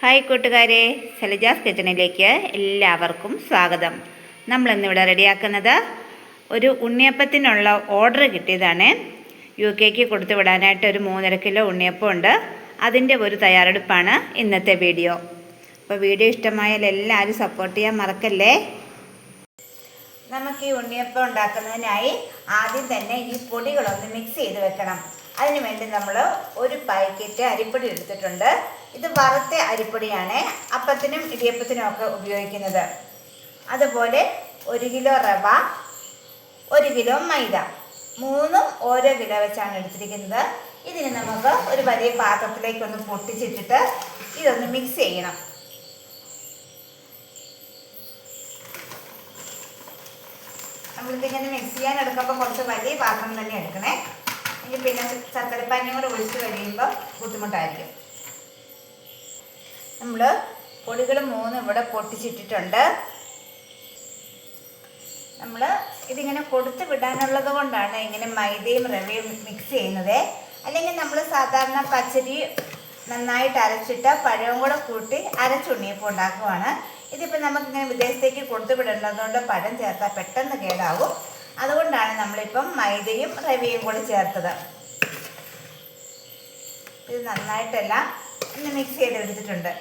Hi കൂട്ടുകാരെ സലജാസ് കിച്ചണിലേക്ക് എല്ലാവർക്കും സ്വാഗതം. നമ്മൾ ഇന്നിവിടെ റെഡിയാക്കുന്നത് ഒരു ഉണ്ണിയപ്പത്തിനുള്ള ഓർഡർ കിട്ടിയതാണ്. യു കെക്ക് കൊടുത്തു വിടാനായിട്ട് ഒരു മൂന്നര കിലോ ഉണ്ണിയപ്പം ഉണ്ട് അതിന്റെ ഒരു തയ്യാറെടുപ്പാണ് ഇന്നത്തെ വീഡിയോ. അപ്പോൾ വീഡിയോ ഇഷ്ടമായാൽ എല്ലാവരും സപ്പോർട്ട് ചെയ്യാൻ മറക്കല്ലേ? നമുക്ക് ഈ ഉണ്ണിയപ്പം ഉണ്ടാക്കുന്നതിനായി ആദ്യം തന്നെ ഈ പൊടികളൊന്ന് മിക്സ് ചെയ്ത് വെക്കണം. അതിന് വേണ്ടി നമ്മൾ ഒരു പാക്കറ്റ് അരിപ്പൊടി എടുത്തിട്ടുണ്ട്. ഇത് വറുത്ത അരിപ്പൊടിയാണ്. അപ്പത്തിനും ഇടിയപ്പത്തിനും ഒക്കെ ഉപയോഗിക്കുന്നത്. അതുപോലെ ഒരു കിലോ റവ ഒരു കിലോ മൈദ. മൂന്നും ഓരോ കിലോ വെച്ചാണ് എടുത്തിരിക്കുന്നത്. ഇതിന് നമുക്ക് ഒരു വലിയ പാത്രത്തിലേക്കൊന്ന് പൊട്ടിച്ചിട്ടിട്ട് ഇതൊന്ന് മിക്സ് ചെയ്യണം. നമ്മളിതിങ്ങനെ മിക്സ് ചെയ്യാൻ എടുക്കുമ്പോൾ കുറച്ച് വലിയ പാത്രം തന്നെ എടുക്കണേ. എങ്കിൽ പിന്നെ ശർക്കരപ്പാനിയും കൂടെ ഒഴിച്ച് കഴിയുമ്പോൾ ബുദ്ധിമുട്ടായിരിക്കും. നമ്മൾ പൊടികൾ മൂന്ന് ഇവിടെ പൊട്ടിച്ചിട്ടിട്ടുണ്ട്. നമ്മൾ ഇതിങ്ങനെ കൊടുത്ത് വിടാനുള്ളത് കൊണ്ടാണ് ഇങ്ങനെ മൈദയും റവയും മിക്സ് ചെയ്യുന്നത്. അല്ലെങ്കിൽ നമ്മൾ സാധാരണ പച്ചരി നന്നായിട്ട് അരച്ചിട്ട് പഴവും കൂടെ കൂട്ടി അരച്ചുണ്ണിയപ്പം ഉണ്ടാക്കുവാണ്. ഇതിപ്പോൾ നമുക്കിങ്ങനെ വിദേശത്തേക്ക് കൊടുത്തു വിടേണ്ടതുകൊണ്ട് പഴം ചേർത്താൽ പെട്ടെന്ന് കേടാവും. അതുകൊണ്ടാണ് നമ്മളിപ്പം മൈദയും റവയും കൂടി ചേർത്തത്. ഇത് നന്നായിട്ടെല്ലാം ഒന്ന് മിക്സ് ചെയ്തെടുത്തിട്ടുണ്ട്.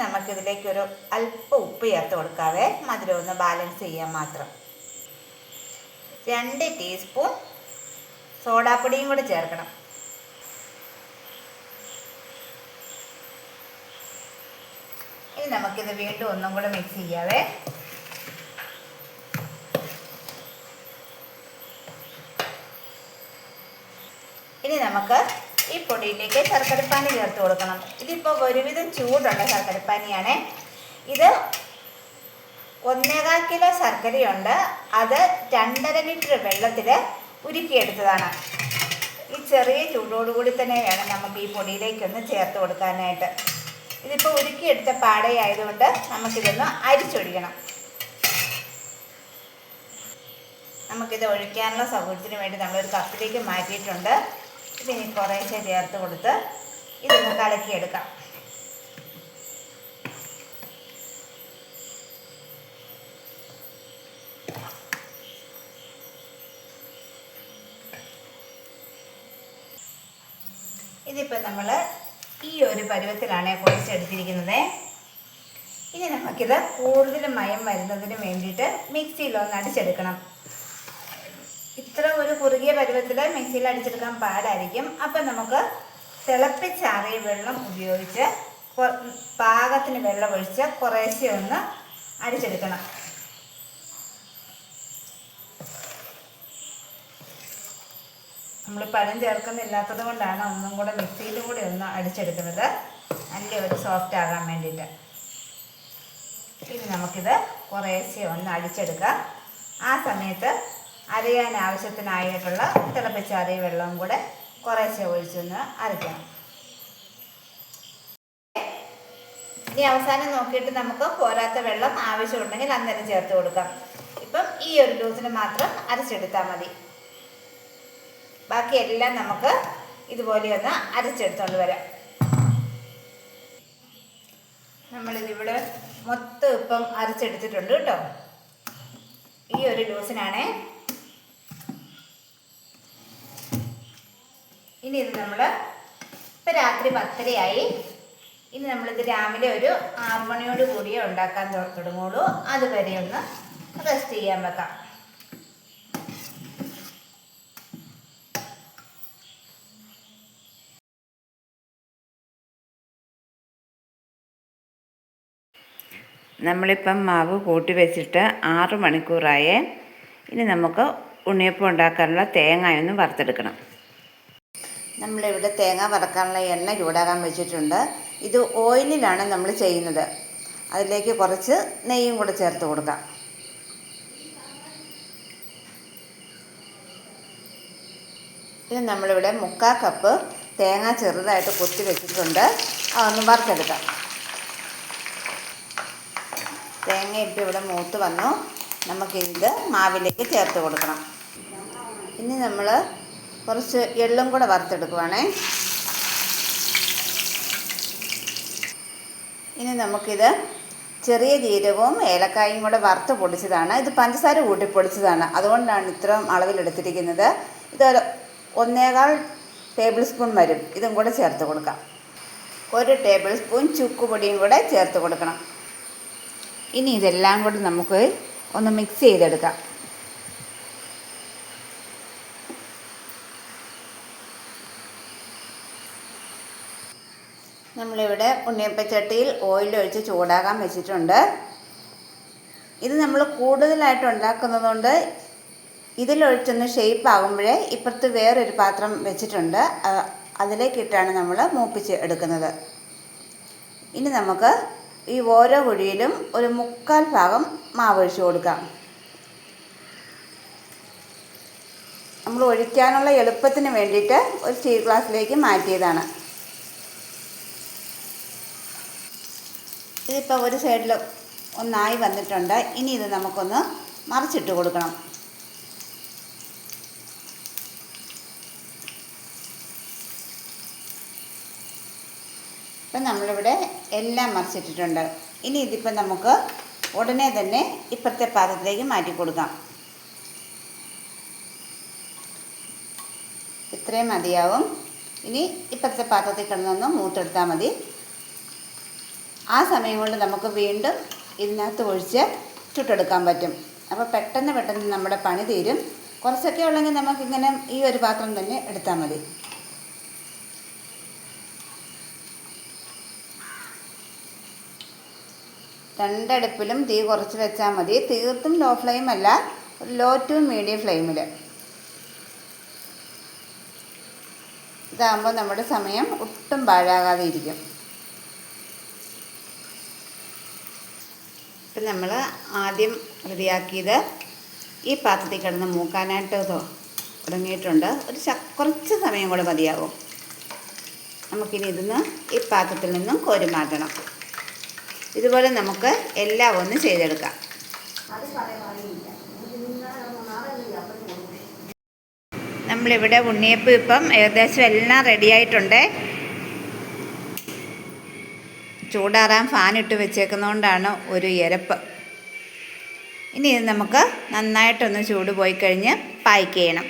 നമുക്കിതിലേക്ക് ഒരു അല്പം ഉപ്പ് ചേർത്ത് കൊടുക്കാവേ. മധുരം ഒന്ന് ബാലൻസ് ചെയ്യാൻ മാത്രം. രണ്ട് ടീസ്പൂൺ സോഡാപ്പൊടിയും കൂടി ചേർക്കണം. ഇനി നമുക്കിത് വീണ്ടും ഒന്നും കൂടെ മിക്സ് ചെയ്യാവേ. ഇനി നമുക്ക് ഈ പൊടിയിലേക്ക് ശർക്കരപ്പാനി ചേർത്ത് കൊടുക്കണം. ഇതിപ്പോൾ ഒരുവിധം ചൂടുള്ള ശർക്കരപ്പാനിയാണ്. ഇത് ഒന്നേകാൽ കിലോ ശർക്കരയുണ്ട്. അത് രണ്ടര ലിറ്റർ വെള്ളത്തിൽ ഉരുക്കിയെടുത്തതാണ്. ഈ ചെറിയ ചൂടോടുകൂടി തന്നെ വേണം നമുക്ക് ഈ പൊടിയിലേക്കൊന്ന് ചേർത്ത് കൊടുക്കാനായിട്ട്. ഇതിപ്പോൾ ഉരുക്കിയെടുത്ത പാടയായതുകൊണ്ട് നമുക്കിതൊന്ന് അരിച്ചൊഴിക്കണം നമുക്കിത് ഒഴിക്കാനുള്ള സൗകര്യത്തിന് വേണ്ടി നമ്മളൊരു കപ്പിലേക്ക് മാറ്റിയിട്ടുണ്ട്. ഇതിനി കുറേശ്ശെ ചേർത്ത് കൊടുത്ത് ഇതൊന്ന് കലക്കിയെടുക്കാം. ഇതിപ്പോൾ നമ്മൾ ഈ ഒരു പരുവത്തിലാണ് കുഴച്ചെടുത്തിരിക്കുന്നത്. ഇനി നമുക്കിത് കൂടുതൽ മയം വരുന്നതിന് വേണ്ടിയിട്ട് മിക്സിയിൽ ഒന്ന് അടിച്ചെടുക്കണം. ഇത്ര ഒരു കുറുകിയ പരുവത്തിൽ മിക്സിയിൽ അടിച്ചെടുക്കാൻ പാടായിരിക്കും. അപ്പം നമുക്ക് തിളപ്പിച്ചാറിയ വെള്ളം ഉപയോഗിച്ച് പാകത്തിന് വെള്ളം ഒഴിച്ച് കുറേശ്ശെ ഒന്ന് അടിച്ചെടുക്കണം. നമ്മൾ പഴം ചേർക്കുന്നില്ലാത്തത് കൊണ്ടാണ് ഒന്നും കൂടെ മിക്സിയിലും കൂടി ഒന്ന് അടിച്ചെടുക്കുന്നത്. നല്ല ഒരു സോഫ്റ്റ് ആകാൻ വേണ്ടിയിട്ട്. ഇനി നമുക്കിത് കുറേശ്ശെ ഒന്ന് അടിച്ചെടുക്കാം. ആ സമയത്ത് അരയാൻ ആവശ്യത്തിനായിട്ടുള്ള തിളപ്പിച്ചാറിയ വെള്ളവും കൂടെ കുറേശ്ശെ ഒഴിച്ചൊന്ന് അരയ്ക്കണം. ഇനി അവസാനം നോക്കിയിട്ട് നമുക്ക് പോരാത്ത വെള്ളം ആവശ്യമുണ്ടെങ്കിൽ അന്നേരം ചേർത്ത് കൊടുക്കാം. ഇപ്പം ഈ ഒരു ഡോസിന് മാത്രം അരച്ചെടുത്താൽ മതി. ബാക്കി എല്ലാം നമുക്ക് ഇതുപോലെ ഒന്ന് അരച്ചെടുത്തോണ്ട് വരാം. നമ്മളിതിവിടെ മൊത്തം ഇപ്പം അരച്ചെടുത്തിട്ടുണ്ട് കേട്ടോ. ഈ ഒരു ലൂസിനാണേ. ഇനി ഇത് നമ്മൾ ഇപ്പം രാത്രി പത്തരയായി. ഇനി നമ്മളിത് രാവിലെ ഒരു ആറുമണിയോട് കൂടിയേ ഉണ്ടാക്കാൻ തുടങ്ങുള്ളൂ അതുവരെ ഒന്ന് റെസ്റ്റ് ചെയ്യാൻ വെക്കാം. നമ്മളിപ്പം മാവ് കൂട്ടി വെച്ചിട്ട് ആറ് മണിക്കൂറായേ. ഇനി നമുക്ക് ഉണ്ണിയപ്പം ഉണ്ടാക്കാനുള്ള തേങ്ങയൊന്ന് വറുത്തെടുക്കണം. നമ്മളിവിടെ തേങ്ങ വറക്കാനുള്ള എണ്ണ ചൂടാകാൻ വെച്ചിട്ടുണ്ട്. ഇത് ഓയിലിലാണ് നമ്മൾ ചെയ്യുന്നത്. അതിലേക്ക് കുറച്ച് നെയ്യും കൂടെ ചേർത്ത് കൊടുക്കാം. ഇത് നമ്മളിവിടെ മുക്കാൽ കപ്പ് തേങ്ങ ചെറുതായിട്ട് കൊത്തി വെച്ചിട്ടുണ്ട്. അതൊന്ന് വറുത്തെടുക്കാം. തേങ്ങ ഇപ്പം ഇവിടെ മൂത്ത് വന്നു. നമുക്കിത് മാവിലേക്ക് ചേർത്ത് കൊടുക്കണം. ഇനി നമ്മൾ കുറച്ച് എള്ളും കൂടെ വറുത്തെടുക്കുവാണേ. ഇനി നമുക്കിത് ചെറിയ ജീരകവും ഏലക്കായും കൂടെ വറുത്ത് പൊടിച്ചതാണ്. ഇത് പഞ്ചസാര കൂട്ടി പൊടിച്ചതാണ്. അതുകൊണ്ടാണ് ഇത്രയും അളവിലെടുത്തിരിക്കുന്നത്. ഇത് ഒന്നേകാൾ ടേബിൾ സ്പൂൺ വരും. ഇതും കൂടെ ചേർത്ത് കൊടുക്കാം. ഒരു ടേബിൾ സ്പൂൺ ചുക്കുപൊടിയും കൂടെ ചേർത്ത് കൊടുക്കണം. ഇനി ഇതെല്ലാം കൂടി നമുക്ക് ഒന്ന് മിക്സ് ചെയ്തെടുക്കാം. നമ്മളിവിടെ ഉണ്ണിയപ്പച്ചട്ടിയിൽ ഓയിൽ ഒഴിച്ച് ചൂടാകാൻ വെച്ചിട്ടുണ്ട്. ഇത് നമ്മൾ കൂടുതലായിട്ട് ഉണ്ടാക്കുന്നതുകൊണ്ട് ഇതിലൊഴിച്ചൊന്ന് ഷേപ്പ് ആകുമ്പോഴേ ഇപ്പുറത്ത് വേറൊരു പാത്രം വെച്ചിട്ടുണ്ട്. അതിലേക്കിട്ടാണ് നമ്മൾ മൂപ്പിച്ച് എടുക്കുന്നത്. ഇനി നമുക്ക് ഈ ഓരോ കുഴിയിലും ഒരു മുക്കാൽ ഭാഗം മാവ് ഒഴിച്ച് കൊടുക്കാം നമ്മൾ ഒഴിക്കാനുള്ള എളുപ്പത്തിന് വേണ്ടിയിട്ട് ഒരു സ്റ്റീൽ ഗ്ലാസ്സിലേക്ക് മാറ്റിയതാണ്. ഇതിപ്പോൾ ഒരു സൈഡിൽ ഒന്നായി വന്നിട്ടുണ്ട്. ഇനി ഇത് നമുക്കൊന്ന് മറിച്ചിട്ട് കൊടുക്കണം. ഇപ്പം നമ്മളിവിടെ എല്ലാം മറിച്ചിട്ടിട്ടുണ്ട്. ഇനി ഇതിപ്പം നമുക്ക് ഉടനെ തന്നെ ഇപ്പുറത്തെ പാത്രത്തിലേക്ക് മാറ്റി കൊടുക്കാം. ഇത്രയും മതിയാവും. ഇനി ഇപ്പുറത്തെ പാത്രത്തിൽ കിടന്നൊന്ന് മൂത്തെടുത്താൽ മതി. ആ സമയം കൊണ്ട് നമുക്ക് വീണ്ടും ഇതിനകത്ത് ഒഴിച്ച് ചുട്ടെടുക്കാൻ പറ്റും. അപ്പോൾ പെട്ടെന്ന് പെട്ടെന്ന് നമ്മുടെ പണി തീരും. കുറച്ചൊക്കെ ഉള്ളെങ്കിൽ നമുക്കിങ്ങനെ ഈ ഒരു പാത്രം തന്നെ എടുത്താൽ മതി. രണ്ടടുപ്പിലും തീ കുറച്ച് വെച്ചാൽ മതി. തീർത്തും ലോ ഫ്ലെയിം അല്ല ലോ ടു മീഡിയം ഫ്ലെയിമിൽ ഇതാകുമ്പോൾ നമ്മുടെ സമയം ഒട്ടും പാഴാകാതെ ഇരിക്കും. ഇപ്പം നമ്മൾ ആദ്യം റെഡിയാക്കിയത് ഈ പാത്രത്തിൽ കിടന്ന് മൂക്കാനായിട്ട് തുടങ്ങിയിട്ടുണ്ട്. ഒരു കുറച്ച് സമയം കൂടെ മതിയാകും നമുക്കിനി ഇതിന്ന് ഈ പാത്രത്തിൽ നിന്നും കോരി മാറ്റണം. ഇതുപോലെ നമുക്ക് എല്ലാം ഒന്ന് ചെയ്തെടുക്കാം. നമ്മളിവിടെ ഉണ്ണിയപ്പം ഇപ്പം ഏകദേശം എല്ലാം റെഡിയായിട്ടുണ്ട് ചൂടാറാൻ ഫാൻ ഇട്ട് വെച്ചേക്കുന്നതുകൊണ്ടാണ് ഒരു ഇരപ്പ് ഇനി ഇത് നമുക്ക് നന്നായിട്ടൊന്ന് ചൂട് പോയി കഴിഞ്ഞ് പായ്ക്ക് ചെയ്യണം.